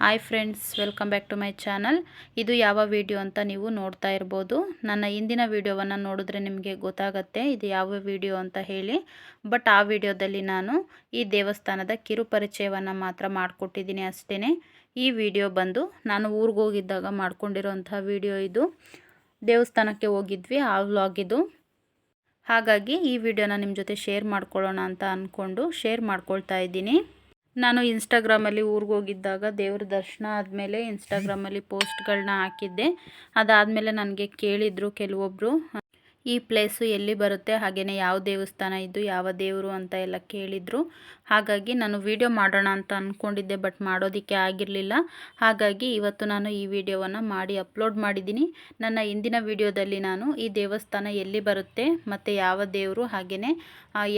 Hi friends, welcome back to my channel. ಇದು ಯಾವ video ಅಂತ ನೀವು ನೋಡ್ತಾ ಇರ್ಬೋದು. ನನ್ನ ಹಿಂದಿನ ವಿಡಿಯೋವನ್ನು ನೋಡಿದ್ರೆ ನಿಮಗೆ ಗೊತ್ತಾಗತ್ತೆ ಇದು ಯಾವ ವಿಡಿಯೋ ಅಂತ ಹೇಳಿ. ಬಟ್ ಆ ವಿಡಿಯೋದಲ್ಲಿ ನಾನು ಈ ದೇವಸ್ಥಾನದ ಕಿರುಪರಿಚಯವನ್ನು ಮಾತ್ರ ಮಾಡಿಕೊಟ್ಟಿದ್ದೀನಿ ಅಷ್ಟೇ ಈ ವಿಡಿಯೋ ಬಂದು ನಾನು ಊರಿಗೆ ಹೋಗಿದ್ದಾಗ ಮಾಡ್ಕೊಂಡಿರೋಂಥ ವಿಡಿಯೋ ಇದು. ದೇವಸ್ಥಾನಕ್ಕೆ ಹೋಗಿದ್ವಿ, ಆ ವ್ಲಾಗ್ ಇದು. ಹಾಗಾಗಿ ಈ ವಿಡಿಯೋನ ನಿಮ್ಮ ಜೊತೆ ಶೇರ್ ಮಾಡ್ಕೊಳ್ಳೋಣ ಅಂತ ಅಂದ್ಕೊಂಡು ಶೇರ್ ಮಾಡ್ಕೊಳ್ತಾ ಇದ್ದೀನಿ. ನಾನು ಇನ್ಸ್ಟಾಗ್ರಾಮಲ್ಲಿ ಊರಿಗೆ ಹೋಗಿದ್ದಾಗ ದೇವ್ರ ದರ್ಶನ ಆದಮೇಲೆ ಇನ್ಸ್ಟಾಗ್ರಾಮಲ್ಲಿ ಪೋಸ್ಟ್ಗಳನ್ನ ಹಾಕಿದ್ದೆ. ಅದಾದಮೇಲೆ ನನಗೆ ಕೇಳಿದರು ಕೆಲವೊಬ್ಬರು ಈ ಪ್ಲೇಸು ಎಲ್ಲಿ ಬರುತ್ತೆ ಹಾಗೆಯೇ ಯಾವ ದೇವಸ್ಥಾನ ಇದ್ದು ಯಾವ ದೇವರು ಅಂತ ಎಲ್ಲ ಕೇಳಿದರು. ಹಾಗಾಗಿ ನಾನು ವಿಡಿಯೋ ಮಾಡೋಣ ಅಂತ ಅಂದ್ಕೊಂಡಿದ್ದೆ ಬಟ್ ಮಾಡೋದಕ್ಕೆ ಆಗಿರಲಿಲ್ಲ. ಹಾಗಾಗಿ ಇವತ್ತು ನಾನು ಈ ವಿಡಿಯೋವನ್ನು ಮಾಡಿ ಅಪ್ಲೋಡ್ ಮಾಡಿದ್ದೀನಿ. ನನ್ನ ಹಿಂದಿನ ವಿಡಿಯೋದಲ್ಲಿ ನಾನು ಈ ದೇವಸ್ಥಾನ ಎಲ್ಲಿ ಬರುತ್ತೆ, ಮತ್ತು ಯಾವ ದೇವರು ಹಾಗೆಯೇ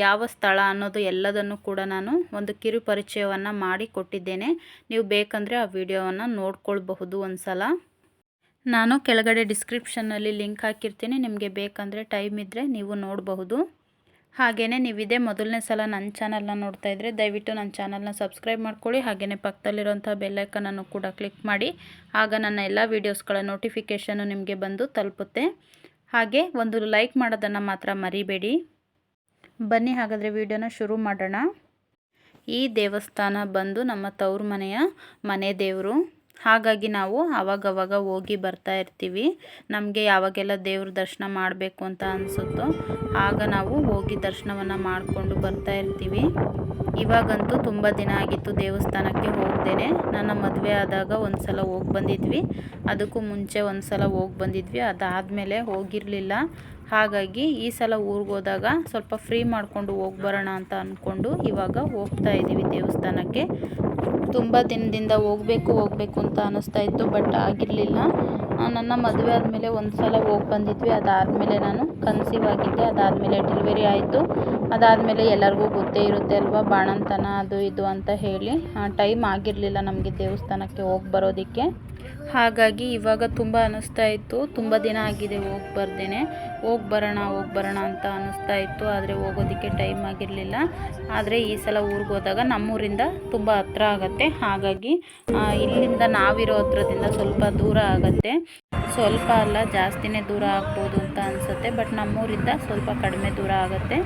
ಯಾವ ಸ್ಥಳ ಅನ್ನೋದು ಎಲ್ಲದನ್ನು ಕೂಡ ನಾನು ಒಂದು ಕಿರು ಪರಿಚಯವನ್ನು ಮಾಡಿ ಕೊಟ್ಟಿದ್ದೇನೆ. ನೀವು ಬೇಕಂದರೆ ಆ ವಿಡಿಯೋವನ್ನು ನೋಡ್ಕೊಳ್ಬಹುದು ಒಂದು ಸಲ ನಾನು ಕೆಳಗಡೆ ಡಿಸ್ಕ್ರಿಪ್ಷನ್ನಲ್ಲಿ ಲಿಂಕ್ ಹಾಕಿರ್ತೀನಿ, ನಿಮಗೆ ಬೇಕಂದರೆ ಟೈಮ್ ಇದ್ದರೆ ನೀವು ನೋಡಬಹುದು. ಹಾಗೆಯೇ ನೀವು ಇದೇ ಮೊದಲನೇ ಸಲ ನನ್ನ ಚಾನಲ್ನ ನೋಡ್ತಾ ಇದ್ದರೆ ದಯವಿಟ್ಟು ನನ್ನ ಚಾನಲ್ನ ಸಬ್ಸ್ಕ್ರೈಬ್ ಮಾಡ್ಕೊಳ್ಳಿ ಹಾಗೆಯೇ ಪಕ್ಕದಲ್ಲಿರುವಂಥ ಬೆಲ್ಲೈಕನನ್ನು ಕೂಡ ಕ್ಲಿಕ್ ಮಾಡಿ, ಆಗ ನನ್ನ ಎಲ್ಲ ವೀಡಿಯೋಸ್ಗಳ ನೋಟಿಫಿಕೇಷನು ನಿಮಗೆ ಬಂದು ತಲುಪುತ್ತೆ. ಹಾಗೆ ಒಂದು ಲೈಕ್ ಮಾಡೋದನ್ನು ಮಾತ್ರ ಮರಿಬೇಡಿ. ಬನ್ನಿ, ಹಾಗಾದರೆ ವಿಡಿಯೋನ ಶುರು ಮಾಡೋಣ. ಈ ದೇವಸ್ಥಾನ ಬಂದು ನಮ್ಮ ತವ್ರ ಮನೆಯ ಮನೆ ದೇವರು. ಹಾಗಾಗಿ ನಾವು ಆವಾಗವಾಗ ಹೋಗಿ ಬರ್ತಾ ಇರ್ತೀವಿ. ನಮಗೆ ಯಾವಾಗೆಲ್ಲ ದೇವ್ರ ದರ್ಶನ ಮಾಡಬೇಕು ಅಂತ ಅನಿಸುತ್ತೋ ಆಗ ನಾವು ಹೋಗಿ ದರ್ಶನವನ್ನು ಮಾಡಿಕೊಂಡು ಬರ್ತಾ ಇರ್ತೀವಿ. ಇವಾಗಂತೂ ತುಂಬ ದಿನ ಆಗಿತ್ತು ದೇವಸ್ಥಾನಕ್ಕೆ ಹೋಗ್ದೇನೆ. ನನ್ನ ಮದುವೆ ಆದಾಗ ಒಂದು ಸಲ ಹೋಗಿ ಬಂದಿದ್ವಿ. ಅದಕ್ಕೂ ಮುಂಚೆ ಒಂದು ಸಲ ಹೋಗಿ ಬಂದಿದ್ವಿ. ಅದಾದಮೇಲೆ ಹೋಗಿರಲಿಲ್ಲ. ಹಾಗಾಗಿ ಈ ಸಲ ಊರಿಗೆ ಹೋದಾಗ ಸ್ವಲ್ಪ ಫ್ರೀ ಮಾಡಿಕೊಂಡು ಹೋಗಿ ಬರೋಣ ಅಂತ ಅಂದ್ಕೊಂಡು ಇವಾಗ ಹೋಗ್ತಾ ಇದ್ದೀವಿ ದೇವಸ್ಥಾನಕ್ಕೆ. ತುಂಬ ದಿನದಿಂದ ಹೋಗಬೇಕು ಹೋಗಬೇಕು ಅಂತ ಅನ್ನಿಸ್ತಾ ಇತ್ತು ಬಟ್ ಆಗಿರಲಿಲ್ಲ. ನನ್ನ ಮದುವೆ ಆದಮೇಲೆ ಒಂದು ಸಲ ಹೋಗಿ ಬಂದಿದ್ವಿ. ಅದಾದಮೇಲೆ ನಾನು ಕನ್ಸೀವ್ ಆಗಿದ್ದೆ. ಅದಾದಮೇಲೆ ಡೆಲಿವರಿ ಆಯಿತು. ಅದಾದಮೇಲೆ ಎಲ್ಲರಿಗೂ ಗೊತ್ತೇ ಇರುತ್ತೆ ಅಲ್ವಾ? ಬಾಣಂತನ ಅದು ಇದು ಅಂತ ಹೇಳಿ. ಟೈಮ್ ಆಗಿರಲಿಲ್ಲ ನಮಗೆ ದೇವಸ್ಥಾನಕ್ಕೆ ಹೋಗಿ ಬರೋದಕ್ಕೆ. ಹಾಗಾಗಿ ಇವಾಗ ತುಂಬ ಅನ್ನಿಸ್ತಾ ಇತ್ತು. ತುಂಬ ದಿನ ಆಗಿದೆ ಹೋಗಿ ಬರ್ದೇನೆ. ಹೋಗಿ ಬರೋಣ ಹೋಗಿ ಬರೋಣ ಅಂತ ಅನ್ನಿಸ್ತಾ ಇತ್ತು. ಆದರೆ ಹೋಗೋದಕ್ಕೆ ಟೈಮ್ ಆಗಿರಲಿಲ್ಲ. ಆದರೆ ಈ ಸಲ ಊರಿಗೆ ಹೋದಾಗ ನಮ್ಮೂರಿಂದ ತುಂಬ ಹತ್ರ ಆಗುತ್ತೆ. ಹಾಗಾಗಿ ಇಲ್ಲಿಂದ ನಾವಿರೋ ಹತ್ರದಿಂದ ಸ್ವಲ್ಪ ದೂರ ಆಗುತ್ತೆ. ಸ್ವಲ್ಪ ಅಲ್ಲ ಜಾಸ್ತಿನೇ ದೂರ ಆಗ್ಬೋದು ಅಂತ ಅನಿಸುತ್ತೆ. ಬಟ್ ನಮ್ಮೂರಿಂದ ಸ್ವಲ್ಪ ಕಡಿಮೆ ದೂರ ಆಗುತ್ತೆ.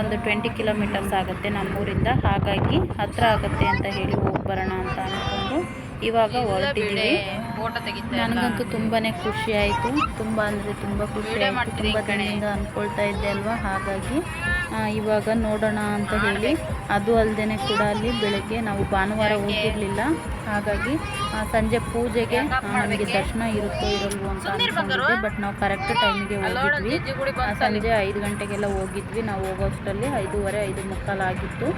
ಒಂದು ಟ್ವೆಂಟಿ ಕಿಲೋಮೀಟರ್ಸ್ ಆಗುತ್ತೆ ನಮ್ಮೂರಿಂದ. ಹಾಗಾಗಿ ಹತ್ರ ಆಗುತ್ತೆ ಅಂತ ಹೇಳಿ ಹೋಗಿ ಬರೋಣ ಅಂತ ಅಂದ್ಕೊಂಡು ಇವಾಗ ಹೊರಟಿದ್ದೀವಿ. ನನಗಂತೂ ತುಂಬಾ ಖುಷಿ ಆಯಿತು. ತುಂಬ ಅಂದರೆ ತುಂಬ ಖುಷಿ ಆಯಿತು. ತುಂಬ ದಿನದಿಂದ ಅಂದ್ಕೊಳ್ತಾ ಇದ್ದೆ ಅಲ್ವಾ? ಹಾಗಾಗಿ ಇವಾಗ ನೋಡೋಣ ಅಂತ ಹೇಳಿ. ಅದು ಅಲ್ಲದೆ ಕೂಡ ಅಲ್ಲಿ ಬೆಳಗ್ಗೆ ನಾವು ಭಾನುವಾರ ಹೋಗಿರಲಿಲ್ಲ. ಹಾಗಾಗಿ ಸಂಜೆ ಪೂಜೆಗೆ ನಮಗೆ ದರ್ಶನ ಇರುತ್ತೋ ಇರಲ್ವೋ ಅಂತ ಅನ್ಕೊಂಡಿದ್ವಿ ಬಟ್ ನಾವು ಕರೆಕ್ಟ್ ಟೈಮಿಗೆ ಹೋಗಿದ್ವಿ. ಸಂಜೆ ಐದು ಗಂಟೆಗೆಲ್ಲ ಹೋಗಿದ್ವಿ. ನಾವು ಹೋಗೋಷ್ಟರಲ್ಲಿ ಐದೂವರೆ ಐದು ಮುಕ್ಕಾಲಾಗಿತ್ತು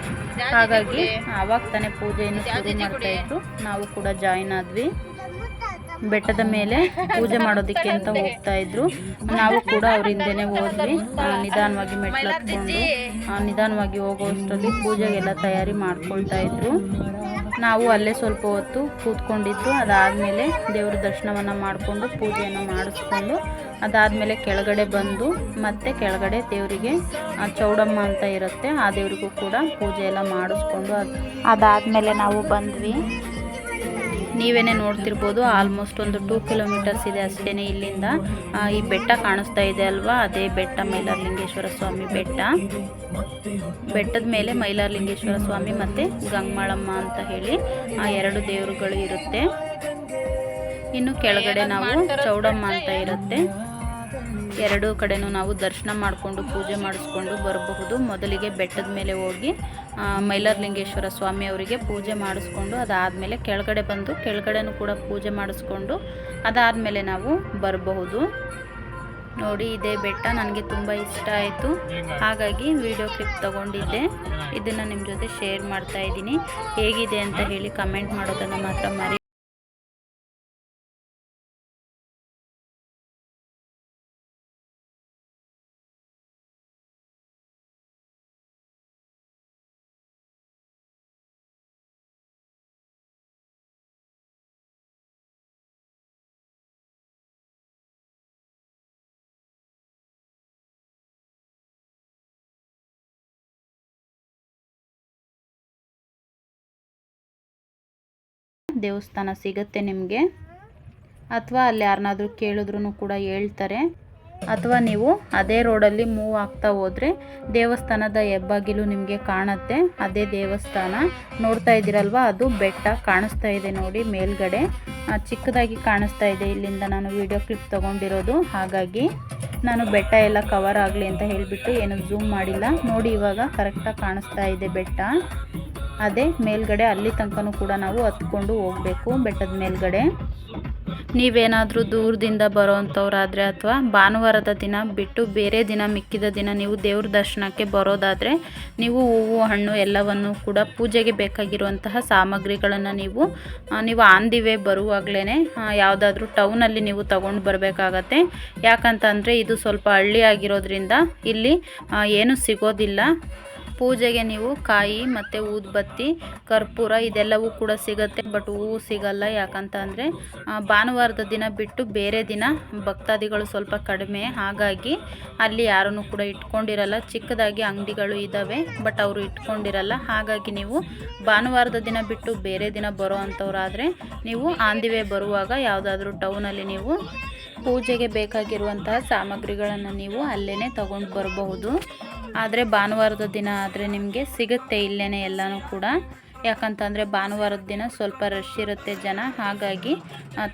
ಹಾಗಾಗಿ ಆವಾಗ ತಾನೇ ಪೂಜೆಯನ್ನು ಶುರು ಮಾಡ್ತಾಯಿದ್ರು ನಾವು ಕೂಡ ಜಾಯಿನ್ ಆದ್ವಿ. ಬೆಟ್ಟದ ಮೇಲೆ ಪೂಜೆ ಮಾಡೋದಕ್ಕೆ ಅಂತ ಹೋಗ್ತಾ ಇದ್ರು. ನಾವು ಕೂಡ ಅವ್ರ ಹಿಂದೆನೆ ಹೋದ್ವಿ ನಿಧಾನವಾಗಿ ಮೆಟ್ಲು ಹತ್ಕೊಂಡು ನಿಧಾನವಾಗಿ ಹೋಗೋಷ್ಟರಲ್ಲಿ ಪೂಜೆಗೆಲ್ಲ ತಯಾರಿ ಮಾಡ್ಕೊಳ್ತಾ ಇದ್ರು. ನಾವು ಅಲ್ಲೇ ಸ್ವಲ್ಪ ಹೊತ್ತು ಕೂತ್ಕೊಂಡಿದ್ದು, ಅದಾದಮೇಲೆ ದೇವ್ರ ದರ್ಶನವನ್ನು ಮಾಡಿಕೊಂಡು ಪೂಜೆಯನ್ನು ಮಾಡಿಸ್ಕೊಂಡು, ಅದಾದಮೇಲೆ ಕೆಳಗಡೆ ಬಂದು ಮತ್ತೆ ಕೆಳಗಡೆ ದೇವರಿಗೆ ಚೌಡಮ್ಮ ಅಂತ ಇರುತ್ತೆ, ಆ ದೇವರಿಗೂ ಕೂಡ ಪೂಜೆ ಎಲ್ಲ ಮಾಡಿಸ್ಕೊಂಡು ಅದು ಅದಾದಮೇಲೆ ನಾವು ಬಂದ್ವಿ. ನೀವೇನೇ ನೋಡ್ತಿರ್ಬೋದು ಆಲ್ಮೋಸ್ಟ್ ಒಂದು ಟೂ ಕಿಲೋಮೀಟರ್ಸ್ ಇದೆ ಅಷ್ಟೇ ಇಲ್ಲಿಂದ. ಈ ಬೆಟ್ಟ ಕಾಣಿಸ್ತಾ ಇದೆ ಅಲ್ವಾ? ಅದೇ ಬೆಟ್ಟ ಮೈಲಾರಲಿಂಗೇಶ್ವರ ಸ್ವಾಮಿ ಬೆಟ್ಟ. ಬೆಟ್ಟದ ಮೇಲೆ ಮೈಲಾರಲಿಂಗೇಶ್ವರ ಸ್ವಾಮಿ ಮತ್ತು ಗಂಗಮಾಳಮ್ಮ ಅಂತ ಹೇಳಿ, ಆ, ಎರಡು ದೇವರುಗಳು ಇರುತ್ತೆ. ಇನ್ನು ಕೆಳಗಡೆ ನಾವು ಚೌಡಮ್ಮ ಅಂತ ಇರುತ್ತೆ. ಎರಡೂ ಕಡೆನೂ ನಾವು ದರ್ಶನ ಮಾಡಿಕೊಂಡು ಪೂಜೆ ಮಾಡಿಸ್ಕೊಂಡು ಬರಬಹುದು. ಮೊದಲಿಗೆ ಬೆಟ್ಟದ ಮೇಲೆ ಹೋಗಿ ಮೈಲಾರಲಿಂಗೇಶ್ವರ ಸ್ವಾಮಿ ಅವರಿಗೆ ಪೂಜೆ ಮಾಡಿಸ್ಕೊಂಡು ಅದಾದಮೇಲೆ ಕೆಳಗಡೆ ಬಂದು ಕೆಳಗಡೆನೂ ಕೂಡ ಪೂಜೆ ಮಾಡಿಸ್ಕೊಂಡು ಅದಾದಮೇಲೆ ನಾವು ಬರಬಹುದು. ನೋಡಿ, ಇದೇ ಬೆಟ್ಟ ನನಗೆ ತುಂಬ ಇಷ್ಟ ಆಯಿತು. ಹಾಗಾಗಿ ವಿಡಿಯೋ ಕ್ಲಿಪ್ ತಗೊಂಡಿದ್ದೆ. ಇದನ್ನು ನಿಮ್ಮ ಜೊತೆ ಶೇರ್ ಮಾಡ್ತಾ ಇದ್ದೀನಿ. ಹೇಗಿದೆ ಅಂತ ಹೇಳಿ ಕಮೆಂಟ್ ಮಾಡೋದನ್ನು ಮಾತ್ರ ಮರಿ ದೇವಸ್ಥಾನ ಸಿಗುತ್ತೆ ನಿಮಗೆ? ಅಥವಾ ಅಲ್ಲಿ ಯಾರನ್ನಾದ್ರೂ ಕೇಳಿದ್ರೂ ಕೂಡ ಹೇಳ್ತಾರೆ. ಅಥವಾ ನೀವು ಅದೇ ರೋಡಲ್ಲಿ ಮೂವ್ ಆಗ್ತಾ ಹೋದರೆ ದೇವಸ್ಥಾನದ ಹೆಬ್ಬಾಗಿಲು ನಿಮಗೆ ಕಾಣುತ್ತೆ. ಅದೇ ದೇವಸ್ಥಾನ. ನೋಡ್ತಾ ಇದ್ದೀರಲ್ವ? ಅದು ಬೆಟ್ಟ ಕಾಣಿಸ್ತಾ ಇದೆ ನೋಡಿ ಮೇಲ್ಗಡೆ. ಚಿಕ್ಕದಾಗಿ ಕಾಣಿಸ್ತಾ ಇದೆ. ಇಲ್ಲಿಂದ ನಾನು ವಿಡಿಯೋ ಕ್ಲಿಪ್ ತಗೊಂಡಿರೋದು. ಹಾಗಾಗಿ ನಾನು ಬೆಟ್ಟ ಎಲ್ಲ ಕವರ್ ಆಗಲಿ ಅಂತ ಹೇಳಿಬಿಟ್ಟು ಏನು ಝೂಮ್ ಮಾಡಿಲ್ಲ. ನೋಡಿ ಇವಾಗ ಕರೆಕ್ಟಾಗಿ ಕಾಣಿಸ್ತಾ ಇದೆ ಬೆಟ್ಟ. ಅದೇ ಮೇಲ್ಗಡೆ ಅಲ್ಲಿ ತನಕನೂ ಕೂಡ ನಾವು ಹತ್ಕೊಂಡು ಹೋಗಬೇಕು ಬೆಟ್ಟದ ಮೇಲ್ಗಡೆ. ನೀವೇನಾದರೂ ದೂರದಿಂದ ಬರೋವಂಥವ್ರಾದರೆ ಅಥವಾ ಭಾನುವಾರದ ದಿನ ಬಿಟ್ಟು ಬೇರೆ ದಿನ ಮಿಕ್ಕಿದ ದಿನ ನೀವು ದೇವ್ರ ದರ್ಶನಕ್ಕೆ ಬರೋದಾದರೆ ನೀವು ಹೂವು, ಹಣ್ಣು ಎಲ್ಲವನ್ನು ಕೂಡ ಪೂಜೆಗೆ ಬೇಕಾಗಿರುವಂತಹ ಸಾಮಗ್ರಿಗಳನ್ನು ನೀವು ನೀವು ಆನ್ ದಿ ವೇ ಬರುವಾಗಲೇ ಯಾವುದಾದ್ರೂ ಟೌನಲ್ಲಿ ನೀವು ತಗೊಂಡು ಬರಬೇಕಾಗತ್ತೆ. ಯಾಕಂತಂದರೆ ಇದು ಸ್ವಲ್ಪ ಹಳ್ಳಿ ಆಗಿರೋದ್ರಿಂದ ಇಲ್ಲಿ ಏನು ಸಿಗೋದಿಲ್ಲ. ಪೂಜೆಗೆ ನೀವು ಕಾಯಿ ಮತ್ತು ಊದ್ಬತ್ತಿ, ಕರ್ಪೂರ ಇದೆಲ್ಲವೂ ಕೂಡ ಸಿಗುತ್ತೆ. ಬಟ್ ಹೂವು ಸಿಗಲ್ಲ. ಯಾಕಂತ ಅಂದರೆ ಭಾನುವಾರದ ದಿನ ಬಿಟ್ಟು ಬೇರೆ ದಿನ ಭಕ್ತಾದಿಗಳು ಸ್ವಲ್ಪ ಕಡಿಮೆ. ಹಾಗಾಗಿ ಅಲ್ಲಿ ಯಾರನ್ನು ಕೂಡ ಇಟ್ಕೊಂಡಿರಲ್ಲ. ಚಿಕ್ಕದಾಗಿ ಅಂಗಡಿಗಳು ಇದ್ದಾವೆ ಬಟ್ ಅವರು ಇಟ್ಕೊಂಡಿರಲ್ಲ. ಹಾಗಾಗಿ ನೀವು ಭಾನುವಾರದ ದಿನ ಬಿಟ್ಟು ಬೇರೆ ದಿನ ಬರೋ ಅಂಥವ್ರಾದರೆ ನೀವು ಆಂದಿವೆ ಬರುವಾಗ ಯಾವುದಾದ್ರೂ ಟೌನಲ್ಲಿ ನೀವು ಪೂಜೆಗೆ ಬೇಕಾಗಿರುವಂತಹ ಸಾಮಗ್ರಿಗಳನ್ನು ನೀವು ಅಲ್ಲೇ ತಗೊಂಡು ಬರಬಹುದು. ಆದರೆ ಭಾನುವಾರದ ದಿನ ಆದರೆ ನಿಮಗೆ ಸಿಗುತ್ತೆ ಇಲ್ಲೇ ಎಲ್ಲನೂ ಕೂಡ. ಯಾಕಂತಂದರೆ ಭಾನುವಾರದ ದಿನ ಸ್ವಲ್ಪ ರಶ್ ಇರುತ್ತೆ ಜನ, ಹಾಗಾಗಿ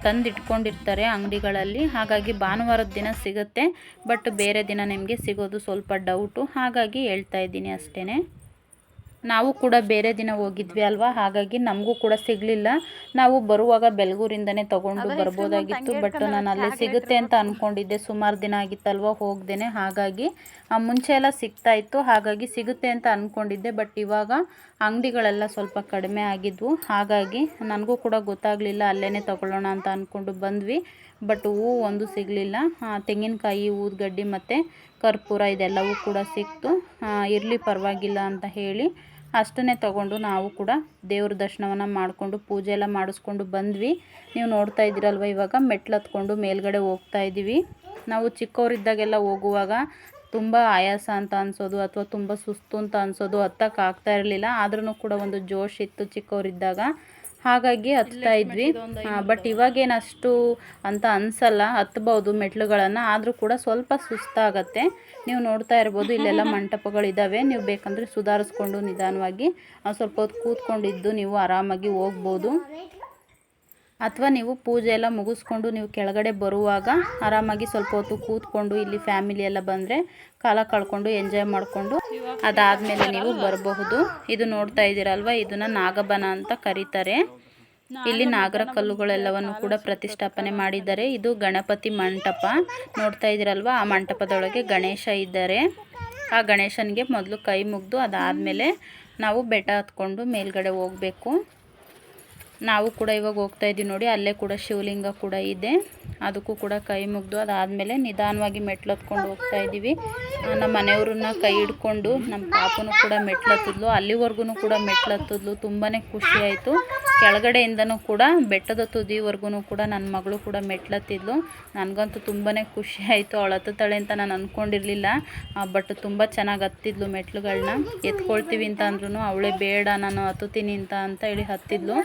ತಂದಿಟ್ಕೊಂಡಿರ್ತಾರೆ ಅಂಗಡಿಗಳಲ್ಲಿ. ಹಾಗಾಗಿ ಭಾನುವಾರದ ದಿನ ಸಿಗುತ್ತೆ, ಬಟ್ ಬೇರೆ ದಿನ ನಿಮಗೆ ಸಿಗೋದು ಸ್ವಲ್ಪ ಡೌಟು ಹಾಗಾಗಿ ಹೇಳ್ತಾ ಇದ್ದೀನಿ ಅಷ್ಟೇ ನಾವು ಕೂಡ ಬೇರೆ ದಿನ ಹೋಗಿದ್ವಿ ಅಲ್ವಾ? ಹಾಗಾಗಿ ನಮಗೂ ಕೂಡ ಸಿಗಲಿಲ್ಲ. ನಾವು ಬರುವಾಗ ಬೆಳಗೂರಿಂದನೇ ತಗೊಂಡು ಬರ್ಬೋದಾಗಿತ್ತು. ಬಟ್ ನಾನು ಅಲ್ಲಿ ಸಿಗುತ್ತೆ ಅಂತ ಅಂದ್ಕೊಂಡಿದ್ದೆ ಸುಮಾರು ದಿನ ಆಗಿತ್ತಲ್ವ ಹೋಗ್ದೇನೆ. ಹಾಗಾಗಿ ಮುಂಚೆ ಎಲ್ಲ ಸಿಗ್ತಾ ಇತ್ತು. ಹಾಗಾಗಿ ಸಿಗುತ್ತೆ ಅಂತ ಅಂದ್ಕೊಂಡಿದ್ದೆ ಬಟ್ ಇವಾಗ ಅಂಗಡಿಗಳೆಲ್ಲ ಸ್ವಲ್ಪ ಕಡಿಮೆ ಆಗಿದ್ವು. ಹಾಗಾಗಿ ನನಗೂ ಕೂಡ ಗೊತ್ತಾಗಲಿಲ್ಲ. ಅಲ್ಲೇ ತಗೊಳ್ಳೋಣ ಅಂತ ಅಂದ್ಕೊಂಡು ಬಂದ್ವಿ. ಬಟ್ ಹೂವು ಒಂದು ಸಿಗಲಿಲ್ಲ. ತೆಂಗಿನಕಾಯಿ ಊದ್ಗಡ್ಡಿ ಮತ್ತು ಕರ್ಪೂರ ಇದೆಲ್ಲವೂ ಕೂಡ ಸಿಕ್ತು. ಇರಲಿ ಪರವಾಗಿಲ್ಲ ಅಂತ ಹೇಳಿ ಅಷ್ಟನ್ನೇ ತಗೊಂಡು ನಾವು ಕೂಡ ದೇವ್ರ ದರ್ಶನವನ್ನು ಮಾಡಿಕೊಂಡು ಪೂಜೆ ಎಲ್ಲ ಮಾಡಿಸ್ಕೊಂಡು ಬಂದ್ವಿ. ನೀವು ನೋಡ್ತಾ ಇದ್ದೀರಲ್ವ, ಇವಾಗ ಮೆಟ್ಲು ಹತ್ಕೊಂಡು ಮೇಲ್ಗಡೆ ಹೋಗ್ತಾ ಇದ್ದೀವಿ. ನಾವು ಚಿಕ್ಕವರಿದ್ದಾಗೆಲ್ಲ ಹೋಗುವಾಗ ತುಂಬ ಆಯಾಸ ಅಂತ ಅನ್ಸೋದು ಅಥವಾ ತುಂಬ ಸುಸ್ತು ಅಂತ ಅನ್ಸೋದು ಹತ್ತಕ್ಕೆ ಆಗ್ತಾ ಇರಲಿಲ್ಲ. ಆದ್ರೂ ಕೂಡ ಒಂದು ಜೋಶ್ ಇತ್ತು ಚಿಕ್ಕವರಿದ್ದಾಗ. ಹಾಗಾಗಿ ಹತ್ತಾ ಇದ್ವಿ. ಬಟ್ ಇವಾಗೇನು ಅಷ್ಟು ಅಂತ ಅನ್ಸಲ್ಲ ಹತ್ಬೋದು ಮೆಟ್ಲುಗಳನ್ನು ಆದರೂ ಕೂಡ ಸ್ವಲ್ಪ ಸುಸ್ತಾಗತ್ತೆ. ನೀವು ನೋಡ್ತಾ ಇರ್ಬೋದು ಇಲ್ಲೆಲ್ಲ ಮಂಟಪಗಳಿದ್ದಾವೆ ನೀವು ಬೇಕಂದರೆ ಸುಧಾರಿಸ್ಕೊಂಡು ನಿಧಾನವಾಗಿ ಸ್ವಲ್ಪ ಹೊತ್ತು ಕೂತ್ಕೊಂಡಿದ್ದು ನೀವು ಆರಾಮಾಗಿ ಹೋಗ್ಬೋದು. ಅಥವಾ ನೀವು ಪೂಜೆ ಎಲ್ಲ ಮುಗಿಸ್ಕೊಂಡು ನೀವು ಕೆಳಗಡೆ ಬರುವಾಗ ಆರಾಮಾಗಿ ಸ್ವಲ್ಪ ಹೊತ್ತು ಕೂತ್ಕೊಂಡು ಇಲ್ಲಿ ಫ್ಯಾಮಿಲಿ ಎಲ್ಲ ಬಂದರೆ ಕಾಲ ಕಳ್ಕೊಂಡು ಎಂಜಾಯ್ ಮಾಡಿಕೊಂಡು ಅದಾದಮೇಲೆ ನೀವು ಬರಬಹುದು. ಇದು ನೋಡ್ತಾ ಇದ್ದೀರಲ್ವ? ಇದನ್ನ ನಾಗಬನ ಅಂತ ಕರೀತಾರೆ. ಇಲ್ಲಿ ನಾಗರ ಕಲ್ಲುಗಳೆಲ್ಲವನ್ನು ಕೂಡ ಪ್ರತಿಷ್ಠಾಪನೆ ಮಾಡಿದ್ದಾರೆ. ಇದು ಗಣಪತಿ ಮಂಟಪ. ನೋಡ್ತಾ ಇದ್ದೀರಲ್ವ? ಆ ಮಂಟಪದೊಳಗೆ ಗಣೇಶ ಇದ್ದಾರೆ. ಆ ಗಣೇಶನಿಗೆ ಮೊದಲು ಕೈ ಮುಗಿದು ಅದಾದಮೇಲೆ ನಾವು ಬೆಟ್ಟ ಹತ್ಕೊಂಡು ಮೇಲ್ಗಡೆ ಹೋಗಬೇಕು. ನಾವು ಕೂಡ ಇವಾಗ ಹೋಗ್ತಾ ಇದ್ದೀವಿ ನೋಡಿ, ಅಲ್ಲೇ ಕೂಡ ಶಿವಲಿಂಗ ಕೂಡ ಇದೆ. ಅದಕ್ಕೂ ಕೂಡ ಕೈ ಮುಗಿದು ಅದಾದಮೇಲೆ ನಿಧಾನವಾಗಿ ಮೆಟ್ಲು ಹತ್ಕೊಂಡು ಹೋಗ್ತಾ ಇದ್ದೀವಿ. ನಮ್ಮ ಮನೆಯವ್ರನ್ನ ಕೈ ಹಿಡ್ಕೊಂಡು ನಮ್ಮ ಪಾಪನು ಕೂಡ ಮೆಟ್ಲತ್ತಿದ್ಲು ಅಲ್ಲಿವರೆಗೂ ಕೂಡ ಮೆಟ್ಲತ್ತಿದ್ಲು ತುಂಬಾ ಖುಷಿ ಆಯಿತು. ಕೆಳಗಡೆಯಿಂದನೂ ಕೂಡ, ಬೆಟ್ಟದ ತುದಿವರೆಗೂ ಕೂಡ ನನ್ನ ಮಗಳು ಕೂಡ ಮೆಟ್ಲತ್ತಿದ್ಲು. ನನಗಂತೂ ತುಂಬಾ ಖುಷಿ ಆಯಿತು ಅವಳು ಹತ್ತುತ್ತಾಳೆ ಅಂತ ನಾನು ಅಂದ್ಕೊಂಡಿರಲಿಲ್ಲ ಬಟ್ ತುಂಬ ಚೆನ್ನಾಗಿ ಹತ್ತಿದ್ಲು ಮೆಟ್ಲುಗಳನ್ನ ಎತ್ಕೊಳ್ತೀವಿ ಅಂತ ಅಂದ್ರೂ ಅವಳೇ ಬೇಡ, ನಾನು ಹತ್ತುತ್ತೀನಿ ಅಂತ ಅಂತ ಹೇಳಿ ಹತ್ತಿದ್ಲು.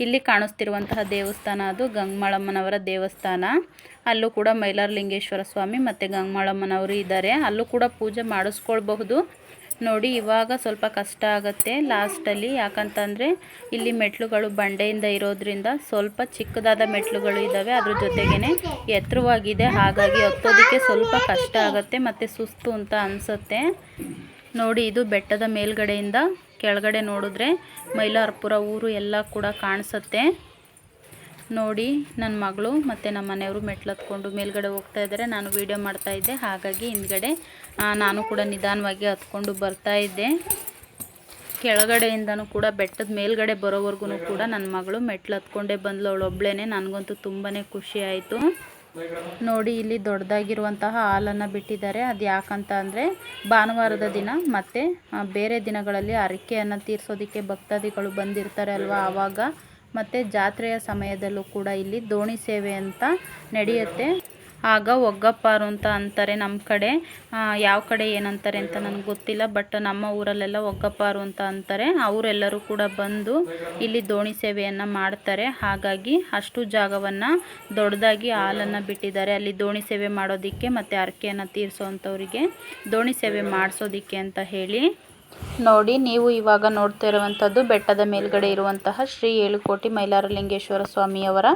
ಇಲ್ಲಿ ಕಾಣಿಸ್ತಿರುವಂತಹ ದೇವಸ್ಥಾನ ಅದು. ಗಂಗಮಾಳಮ್ಮನವರ ದೇವಸ್ಥಾನ. ಅಲ್ಲೂ ಕೂಡ ಮೈಲಾರಲಿಂಗೇಶ್ವರ ಸ್ವಾಮಿ ಮತ್ತು ಗಂಗಮಾಳಮ್ಮನವರು ಇದ್ದಾರೆ. ಅಲ್ಲೂ ಕೂಡ ಪೂಜೆ ಮಾಡಿಸ್ಕೊಳ್ಬಹುದು. ನೋಡಿ, ಇವಾಗ ಸ್ವಲ್ಪ ಕಷ್ಟ ಆಗುತ್ತೆ ಲಾಸ್ಟಲ್ಲಿ ಯಾಕಂತಂದರೆ, ಇಲ್ಲಿ ಮೆಟ್ಲುಗಳು ಬಂಡೆಯಿಂದ ಇರೋದ್ರಿಂದ ಸ್ವಲ್ಪ ಚಿಕ್ಕದಾದ ಮೆಟ್ಲುಗಳು ಇದ್ದಾವೆ ಅದ್ರ ಜೊತೆಗೇ ಎತ್ತರವಾಗಿದೆ. ಹಾಗಾಗಿ ಹತ್ತೋದಕ್ಕೆ ಸ್ವಲ್ಪ ಕಷ್ಟ ಆಗುತ್ತೆ ಮತ್ತು ಸುಸ್ತು ಅಂತ ಅನಿಸುತ್ತೆ. ನೋಡಿ, ಇದು ಬೆಟ್ಟದ ಮೇಲ್ಗಡೆಯಿಂದ ಕೆಳಗಡೆ ನೋಡಿದ್ರೆ ಮೈಲಾರ್ಪುರ ಊರು ಎಲ್ಲ ಕೂಡ ಕಾಣಿಸುತ್ತೆ. ನೋಡಿ ನನ್ನ ಮಗಳು ಮತ್ತು ನಮ್ಮ ಮನೆಯವರು ಮೆಟ್ಲು ಹತ್ಕೊಂಡು ಮೇಲ್ಗಡೆ ಹೋಗ್ತಾ ಇದ್ದಾರೆ. ನಾನು ವೀಡಿಯೋ ಮಾಡ್ತಾ ಇದ್ದೆ. ಹಾಗಾಗಿ ಹಿಂದ್ಗಡೆ ನಾನು ಕೂಡ ನಿಧಾನವಾಗಿ ಹತ್ಕೊಂಡು ಬರ್ತಾ ಇದ್ದೆ. ಕೆಳಗಡೆಯಿಂದನೂ ಕೂಡ, ಬೆಟ್ಟದ ಮೇಲ್ಗಡೆ ಬರೋವರೆಗೂ ಕೂಡ ನನ್ನ ಮಗಳು ಮೆಟ್ಲು ಹತ್ಕೊಂಡೇ ಬಂದ್ಲು. ಅವಳು ಒಬ್ಳೇ ನನಗಂತೂ ತುಂಬಾ ಖುಷಿ ಆಯಿತು. ನೋಡಿ, ಇಲ್ಲಿ ದೊಡ್ಡದಾಗಿರುವಂತಹ ಹಾಲನ್ನು ಬಿಟ್ಟಿದ್ದಾರೆ. ಅದು ಯಾಕಂತ ಅಂದರೆ, ಭಾನುವಾರದ ದಿನ ಮತ್ತು ಬೇರೆ ದಿನಗಳಲ್ಲಿ ಹರಕೆಯನ್ನು ತೀರಿಸೋದಕ್ಕೆ ಭಕ್ತಾದಿಗಳು ಬಂದಿರ್ತಾರೆ ಅಲ್ವಾ ಆವಾಗ. ಮತ್ತು ಜಾತ್ರೆಯ ಸಮಯದಲ್ಲೂ ಕೂಡ ಇಲ್ಲಿ ದೋಣಿ ಸೇವೆ ಅಂತ ನಡೆಯುತ್ತೆ. ಆಗ ಒಗ್ಗಪ್ಪಾರು ಅಂತ ಅಂತಾರೆ ನಮ್ಮ ಕಡೆ. ಯಾವ ಕಡೆ ಏನಂತಾರೆ ಅಂತ ನನಗೆ ಗೊತ್ತಿಲ್ಲ, ಬಟ್ ನಮ್ಮ ಊರಲ್ಲೆಲ್ಲ ಒಗ್ಗಪ್ಪಾರು ಅಂತ ಅಂತಾರೆ. ಅವರೆಲ್ಲರೂ ಕೂಡ ಬಂದು ಇಲ್ಲಿ ದೋಣಿ ಸೇವೆಯನ್ನು ಮಾಡ್ತಾರೆ. ಹಾಗಾಗಿ ಅಷ್ಟು ಜಾಗವನ್ನು ದೊಡ್ಡದಾಗಿ ಹಾಲನ್ನು ಬಿಟ್ಟಿದ್ದಾರೆ. ಅಲ್ಲಿ ದೋಣಿ ಸೇವೆ ಮಾಡೋದಕ್ಕೆ ಮತ್ತು ಅರ್ಕೆಯನ್ನು ತೀರಿಸೋವಂಥವ್ರಿಗೆ ದೋಣಿ ಸೇವೆ ಮಾಡಿಸೋದಕ್ಕೆ ಅಂತ ಹೇಳಿ. ನೋಡಿ, ನೀವು ಇವಾಗ ನೋಡ್ತಾ ಇರುವಂಥದ್ದು ಬೆಟ್ಟದ ಮೇಲ್ಗಡೆ ಇರುವಂತಹ ಶ್ರೀ ಏಳುಕೋಟಿ ಮೈಲಾರಲಿಂಗೇಶ್ವರ ಸ್ವಾಮಿಯವರ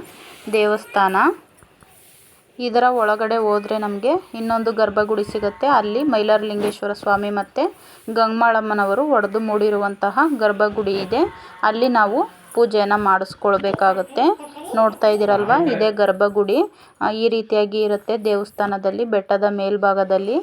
ದೇವಸ್ಥಾನ. ಇದರ ಒಳಗಡೆ ಹೋದ್ರೆ ನಮಗೆ ಇನ್ನೊಂದು ಗರ್ಭಗುಡಿ ಸಿಗುತ್ತೆ. ಅಲ್ಲಿ ಮೈಲಾರಲಿಂಗೇಶ್ವರ ಸ್ವಾಮಿ ಮತ್ತು ಗಂಗಮಾಳಮ್ಮನವರು ಒಡೆದು ಮೂಡಿರುವಂತಹ ಗರ್ಭಗುಡಿ ಇದೆ. ಅಲ್ಲಿ ನಾವು ಪೂಜೆಯನ್ನು ಮಾಡಿಸ್ಕೊಳ್ಬೇಕಾಗತ್ತೆ. ನೋಡ್ತಾ ಇದ್ದೀರಲ್ವ? ಇದೇ ಗರ್ಭಗುಡಿ. ಈ ರೀತಿಯಾಗಿ ಇರುತ್ತೆ ದೇವಸ್ಥಾನದಲ್ಲಿ. ಬೆಟ್ಟದ ಮೇಲ್ಭಾಗದಲ್ಲಿ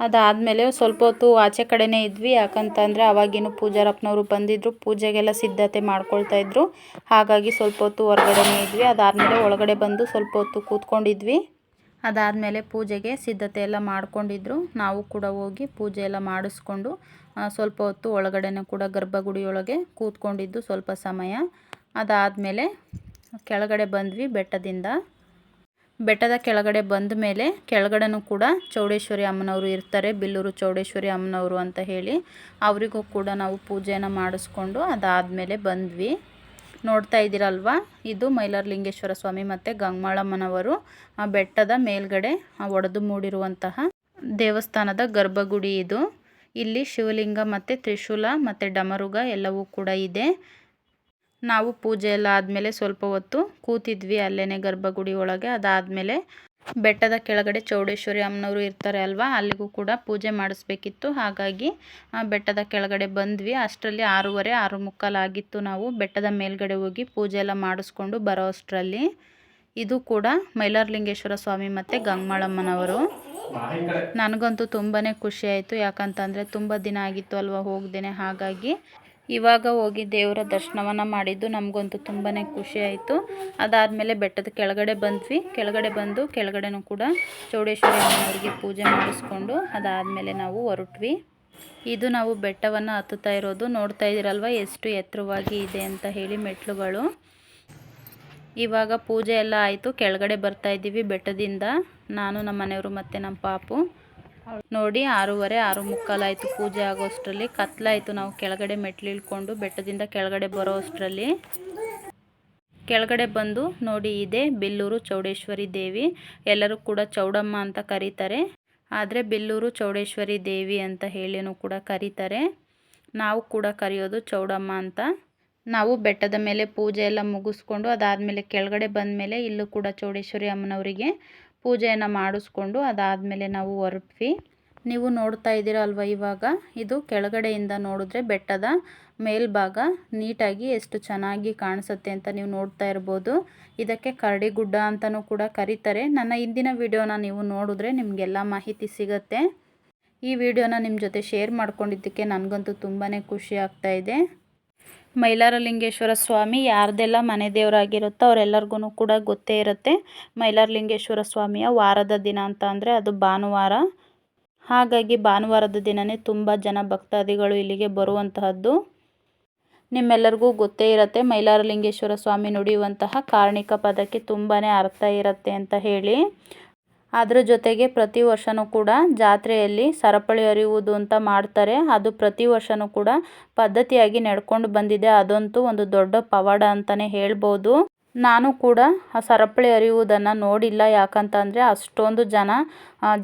ಅದಾದಮೇಲೆ ಸ್ವಲ್ಪ ಹೊತ್ತು ಆಚೆ ಕಡೆನೇ ಇದ್ವಿ. ಯಾಕಂತಂದರೆ ಅವಾಗಿನೂ ಪೂಜಾರಪ್ಪನವರು ಬಂದಿದ್ದರು ಪೂಜೆಗೆಲ್ಲ ಸಿದ್ಧತೆ ಮಾಡ್ಕೊಳ್ತಾಯಿದ್ರು ಹಾಗಾಗಿ ಸ್ವಲ್ಪ ಹೊತ್ತು ಹೊರಗಡೆನೇ ಇದ್ವಿ. ಅದಾದಮೇಲೆ ಒಳಗಡೆ ಬಂದು ಸ್ವಲ್ಪ ಹೊತ್ತು ಕೂತ್ಕೊಂಡಿದ್ವಿ. ಅದಾದಮೇಲೆ ಪೂಜೆಗೆ ಸಿದ್ಧತೆ ಎಲ್ಲ ಮಾಡ್ಕೊಂಡಿದ್ರು. ನಾವು ಕೂಡ ಹೋಗಿ ಪೂಜೆ ಎಲ್ಲ ಮಾಡಿಸ್ಕೊಂಡು ಸ್ವಲ್ಪ ಹೊತ್ತು ಒಳಗಡೆನೇ ಕೂಡ ಗರ್ಭಗುಡಿಯೊಳಗೆ ಕೂತ್ಕೊಂಡಿದ್ದು ಸ್ವಲ್ಪ ಸಮಯ. ಅದಾದಮೇಲೆ ಕೆಳಗಡೆ ಬಂದ್ವಿ ಬೆಟ್ಟದಿಂದ. ಬೆಟ್ಟದ ಕೆಳಗಡೆ ಬಂದ ಮೇಲೆ ಕೆಳಗಡೆನೂ ಕೂಡ ಚೌಡೇಶ್ವರಿ ಅಮ್ಮನವರು ಇರ್ತಾರೆ, ಬಿಲ್ಲೂರು ಚೌಡೇಶ್ವರಿ ಅಮ್ಮನವರು ಅಂತ ಹೇಳಿ. ಅವರಿಗೂ ಕೂಡ ನಾವು ಪೂಜೆಯನ್ನು ಮಾಡಿಸ್ಕೊಂಡು ಅದಾದಮೇಲೆ ಬಂದ್ವಿ. ನೋಡ್ತಾ ಇದ್ದೀರಲ್ವ? ಇದು ಮೈಲಾರಲಿಂಗೇಶ್ವರ ಸ್ವಾಮಿ ಮತ್ತು ಗಂಗಮಾಳಮ್ಮನವರು ಆ ಬೆಟ್ಟದ ಮೇಲ್ಗಡೆ ಒಡೆದು ಮೂಡಿರುವಂತಹ ದೇವಸ್ಥಾನದ ಗರ್ಭಗುಡಿ ಇದು. ಇಲ್ಲಿ ಶಿವಲಿಂಗ ಮತ್ತು ತ್ರಿಶೂಲ ಮತ್ತು ಡಮರುಗ ಎಲ್ಲವೂ ಕೂಡ ಇದೆ. ನಾವು ಪೂಜೆ ಎಲ್ಲ ಆದಮೇಲೆ ಸ್ವಲ್ಪ ಹೊತ್ತು ಕೂತಿದ್ವಿ ಅಲ್ಲೇ ಗರ್ಭಗುಡಿ ಒಳಗೆ. ಅದಾದಮೇಲೆ ಬೆಟ್ಟದ ಕೆಳಗಡೆ ಚೌಡೇಶ್ವರಿ ಅಮ್ಮನವರು ಇರ್ತಾರೆ ಅಲ್ವಾ, ಅಲ್ಲಿಗೂ ಕೂಡ ಪೂಜೆ ಮಾಡಿಸ್ಬೇಕಿತ್ತು. ಹಾಗಾಗಿ ಬೆಟ್ಟದ ಕೆಳಗಡೆ ಬಂದ್ವಿ. ಅಷ್ಟರಲ್ಲಿ ಆರೂವರೆ ಆರು ಮುಕ್ಕಾಲಾಗಿತ್ತು ನಾವು. ಬೆಟ್ಟದ ಮೇಲ್ಗಡೆ ಹೋಗಿ ಪೂಜೆ ಎಲ್ಲ ಮಾಡಿಸ್ಕೊಂಡು ಬರೋ ಅಷ್ಟರಲ್ಲಿ ಇದು ಕೂಡ ಮೈಲಾರಲಿಂಗೇಶ್ವರ ಸ್ವಾಮಿ ಮತ್ತು ಗಂಗಮಾಳಮ್ಮನವರು. ನನಗಂತೂ ತುಂಬಾ ಖುಷಿ ಆಯಿತು. ಯಾಕಂತಂದರೆ ತುಂಬ ದಿನ ಆಗಿತ್ತು ಅಲ್ವಾ ಹೋಗ್ದೇನೆ. ಹಾಗಾಗಿ ಇವಾಗ ಹೋಗಿ ದೇವರ ದರ್ಶನವನ್ನು ಮಾಡಿದ್ದು ನಮಗಂತೂ ತುಂಬಾ ಖುಷಿ ಆಯಿತು. ಅದಾದಮೇಲೆ ಬೆಟ್ಟದ ಕೆಳಗಡೆ ಬಂದ್ವಿ. ಕೆಳಗಡೆ ಬಂದು ಕೆಳಗಡೆನೂ ಕೂಡ ಚೌಡೇಶ್ವರಿ ಅಮ್ಮನವ್ರಿಗೆ ಪೂಜೆ ಮಾಡಿಸ್ಕೊಂಡು ಅದಾದಮೇಲೆ ನಾವು ಹೊರಟ್ವಿ. ಇದು ನಾವು ಬೆಟ್ಟವನ್ನು ಹತ್ತುತ್ತಾ ಇರೋದು. ನೋಡ್ತಾ ಇದ್ದೀರಲ್ವ ಎಷ್ಟು ಎತ್ತರವಾಗಿ ಇದೆ ಅಂತ ಹೇಳಿ ಮೆಟ್ಲುಗಳು. ಇವಾಗ ಪೂಜೆ ಎಲ್ಲ ಆಯಿತು. ಕೆಳಗಡೆ ಬರ್ತಾ ಇದ್ದೀವಿ ಬೆಟ್ಟದಿಂದ. ನಾನು ನಮ್ಮ ಮನೆಯವರು ಮತ್ತು ನಮ್ಮ ಪಾಪು. ನೋಡಿ ಆರೂವರೆ ಆರು ಮುಕ್ಕಾಲಾಯಿತು ಪೂಜೆ ಆಗೋಷ್ಟರಲ್ಲಿ ಕತ್ಲಾಯಿತು. ನಾವು ಕೆಳಗಡೆ ಮೆಟ್ಲು ಇಳ್ಕೊಂಡು ಬೆಟ್ಟದಿಂದ ಕೆಳಗಡೆ ಬರೋ ಅಷ್ಟರಲ್ಲಿ ಕೆಳಗಡೆ ಬಂದು ನೋಡಿ ಇದೆ ಬಿಲ್ಲೂರು ಚೌಡೇಶ್ವರಿ ದೇವಿ. ಎಲ್ಲರೂ ಕೂಡ ಚೌಡಮ್ಮ ಅಂತ ಕರೀತಾರೆ. ಆದರೆ ಬಿಲ್ಲೂರು ಚೌಡೇಶ್ವರಿ ದೇವಿ ಅಂತ ಹೇಳಿನೂ ಕೂಡ ಕರೀತಾರೆ. ನಾವು ಕೂಡ ಕರೆಯೋದು ಚೌಡಮ್ಮ ಅಂತ. ನಾವು ಬೆಟ್ಟದ ಮೇಲೆ ಪೂಜೆ ಎಲ್ಲ ಮುಗಿಸ್ಕೊಂಡು ಅದಾದಮೇಲೆ ಕೆಳಗಡೆ ಬಂದ ಮೇಲೆ ಇಲ್ಲೂ ಕೂಡ ಚೌಡೇಶ್ವರಿ ಅಮ್ಮನವರಿಗೆ ಪೂಜೆಯನ್ನು ಮಾಡಿಸ್ಕೊಂಡು ಅದಾದಮೇಲೆ ನಾವು ಹೊರಟ್ವಿ. ನೀವು ನೋಡ್ತಾ ಇದ್ದೀರಾ ಅಲ್ವಾ ಇವಾಗ? ಇದು ಕೆಳಗಡೆಯಿಂದ ನೋಡಿದ್ರೆ ಬೆಟ್ಟದ ಮೇಲ್ಭಾಗ. ನೀಟಾಗಿ ಎಷ್ಟು ಚೆನ್ನಾಗಿ ಕಾಣಿಸುತ್ತೆ ಅಂತ ನೀವು ನೋಡ್ತಾ ಇರ್ಬೋದು. ಇದಕ್ಕೆ ಕರಡಿಗುಡ್ಡ ಅಂತಲೂ ಕೂಡ ಕರೀತಾರೆ. ನನ್ನ ಹಿಂದಿನ ವಿಡಿಯೋನ ನೀವು ನೋಡಿದ್ರೆ ನಿಮಗೆಲ್ಲ ಮಾಹಿತಿ ಸಿಗುತ್ತೆ. ಈ ವಿಡಿಯೋನ ನಿಮ್ಮ ಜೊತೆ ಶೇರ್ ಮಾಡ್ಕೊಂಡಿದ್ದಕ್ಕೆ ನನಗಂತೂ ತುಂಬಾ ಖುಷಿ ಆಗ್ತಾ ಇದೆ. ಮೈಲಾರಲಿಂಗೇಶ್ವರ ಸ್ವಾಮಿ ಯಾರ್ದೆಲ್ಲ ಮನೆ ದೇವರಾಗಿರುತ್ತೋ ಅವರೆಲ್ಲರಿಗೂ ಕೂಡ ಗೊತ್ತೇ ಇರುತ್ತೆ. ಮೈಲಾರಲಿಂಗೇಶ್ವರ ಸ್ವಾಮಿಯ ವಾರದ ದಿನ ಅಂತ ಅಂದರೆ ಅದು ಭಾನುವಾರ. ಹಾಗಾಗಿ ಭಾನುವಾರದ ದಿನವೇ ತುಂಬ ಜನ ಭಕ್ತಾದಿಗಳು ಇಲ್ಲಿಗೆ ಬರುವಂತಹದ್ದು. ನಿಮ್ಮೆಲ್ಲರಿಗೂ ಗೊತ್ತೇ ಇರುತ್ತೆ, ಮೈಲಾರಲಿಂಗೇಶ್ವರ ಸ್ವಾಮಿ ನುಡಿಯುವಂತಹ ಕಾರ್ಣಿಕ ಪದಕ್ಕೆ ತುಂಬಾ ಅರ್ಥ ಇರುತ್ತೆ ಅಂತ ಹೇಳಿ. ಅದ್ರ ಜೊತೆಗೆ ಪ್ರತಿ ವರ್ಷವೂ ಕೂಡ ಜಾತ್ರೆಯಲ್ಲಿ ಸರಪಳಿ ಹರಿಯುವುದು ಅಂತ ಮಾಡ್ತಾರೆ. ಅದು ಪ್ರತಿ ವರ್ಷವೂ ಕೂಡ ಪದ್ಧತಿಯಾಗಿ ನಡ್ಕೊಂಡು ಬಂದಿದೆ. ಅದಂತೂ ಒಂದು ದೊಡ್ಡ ಪವಾಡ ಅಂತಲೇ ಹೇಳ್ಬೋದು. ನಾನು ಕೂಡ ಆ ಸರಪಳಿ ಹರಿಯುವುದನ್ನು ನೋಡಿಲ್ಲ. ಯಾಕಂತಂದರೆ ಅಷ್ಟೊಂದು ಜನ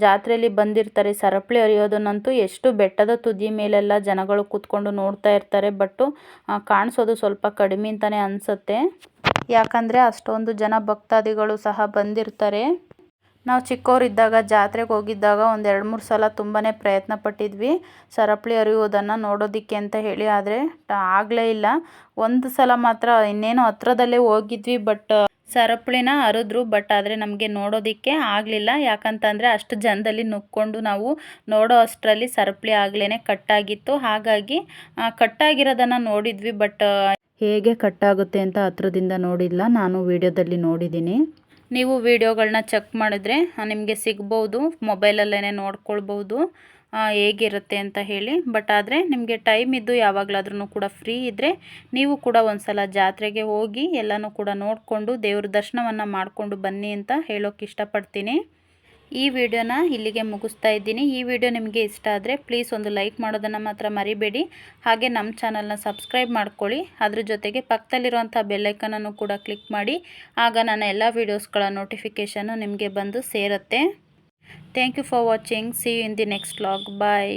ಜಾತ್ರೆಯಲ್ಲಿ ಬಂದಿರ್ತಾರೆ. ಸರಪಳಿ ಹರಿಯೋದನ್ನಂತೂ ಎಷ್ಟು ಬೆಟ್ಟದ ತುದಿ ಮೇಲೆಲ್ಲ ಜನಗಳು ಕೂತ್ಕೊಂಡು ನೋಡ್ತಾ ಇರ್ತಾರೆ. ಬಟ್ಟು ಕಾಣಿಸೋದು ಸ್ವಲ್ಪ ಕಡಿಮೆ ಅಂತಲೇ ಅನಿಸುತ್ತೆ. ಯಾಕಂದರೆ ಅಷ್ಟೊಂದು ಜನ ಭಕ್ತಾದಿಗಳು ಸಹ ಬಂದಿರ್ತಾರೆ. ನಾವು ಚಿಕ್ಕವರಿದ್ದಾಗ ಜಾತ್ರೆಗೆ ಹೋಗಿದ್ದಾಗ ಒಂದು ಎರಡು ಮೂರು ಸಲ ತುಂಬಾ ಪ್ರಯತ್ನ ಪಟ್ಟಿದ್ವಿ ಸರಪಳಿ ಹರಿಯುವುದನ್ನು ನೋಡೋದಕ್ಕೆ ಅಂತ ಹೇಳಿ, ಆದರೆ ಆಗಲೇ ಇಲ್ಲ. ಒಂದು ಸಲ ಮಾತ್ರ ಇನ್ನೇನು ಹತ್ರದಲ್ಲೇ ಹೋಗಿದ್ವಿ, ಬಟ್ ಸರಪಳಿನ ಹರಿದ್ರು ಬಟ್ ಆದರೆ ನಮಗೆ ನೋಡೋದಕ್ಕೆ ಆಗಲಿಲ್ಲ. ಯಾಕಂತಂದರೆ ಅಷ್ಟು ಜನದಲ್ಲಿ ನುಕ್ಕೊಂಡು ನಾವು ನೋಡೋ ಅಷ್ಟರಲ್ಲಿ ಸರಪಳಿ ಆಗಲೇ ಕಟ್ಟಾಗಿತ್ತು. ಹಾಗಾಗಿ ಕಟ್ಟಾಗಿರೋದನ್ನು ನೋಡಿದ್ವಿ, ಬಟ್ ಹೇಗೆ ಕಟ್ಟಾಗುತ್ತೆ ಅಂತ ಹತ್ರದಿಂದ ನೋಡಿಲ್ಲ. ನಾನು ವಿಡಿಯೋದಲ್ಲಿ ನೋಡಿದ್ದೀನಿ. ನೀವು ವಿಡಿಯೋಗಳನ್ನ ಚೆಕ್ ಮಾಡಿದ್ರೆ ನಿಮಗೆ ಸಿಗ್ಬೋದು ಮೊಬೈಲಲ್ಲೇ ನೋಡ್ಕೊಳ್ಬೋದು ಹೇಗಿರುತ್ತೆ ಅಂತ ಹೇಳಿ. ಬಟ್ ಆದರೆ ನಿಮಗೆ ಟೈಮ್ ಇದ್ದು ಯಾವಾಗಲಾದ್ರೂ ಕೂಡ ಫ್ರೀ ಇದ್ದರೆ ನೀವು ಕೂಡ ಒಂದ್ಸಲ ಜಾತ್ರೆಗೆ ಹೋಗಿ ಎಲ್ಲನೂ ಕೂಡ ನೋಡಿಕೊಂಡು ದೇವ್ರ ದರ್ಶನವನ್ನು ಮಾಡಿಕೊಂಡು ಬನ್ನಿ ಅಂತ ಹೇಳೋಕೆ ಇಷ್ಟಪಡ್ತೀನಿ. ಈ ವಿಡಿಯೋನ ಇಲ್ಲಿಗೆ ಮುಗಿಸ್ತಾ ಇದ್ದೀನಿ. ಈ ವಿಡಿಯೋ ನಿಮಗೆ ಇಷ್ಟ ಆದರೆ ಪ್ಲೀಸ್ ಒಂದು ಲೈಕ್ ಮಾಡೋದನ್ನು ಮಾತ್ರ ಮರಿಬೇಡಿ. ಹಾಗೆ ನಮ್ಮ ಚಾನಲ್ನ ಸಬ್ಸ್ಕ್ರೈಬ್ ಮಾಡ್ಕೊಳ್ಳಿ. ಅದ್ರ ಜೊತೆಗೆ ಪಕ್ಕದಲ್ಲಿರುವಂಥ ಬೆಲ್ಲೈಕನನ್ನು ಕೂಡ ಕ್ಲಿಕ್ ಮಾಡಿ. ಆಗ ನನ್ನ ಎಲ್ಲ ವೀಡಿಯೋಸ್ಗಳ ನೋಟಿಫಿಕೇಷನ್ನು ನಿಮಗೆ ಬಂದು ಸೇರುತ್ತೆ. Thank you for watching see you in the next vlog bye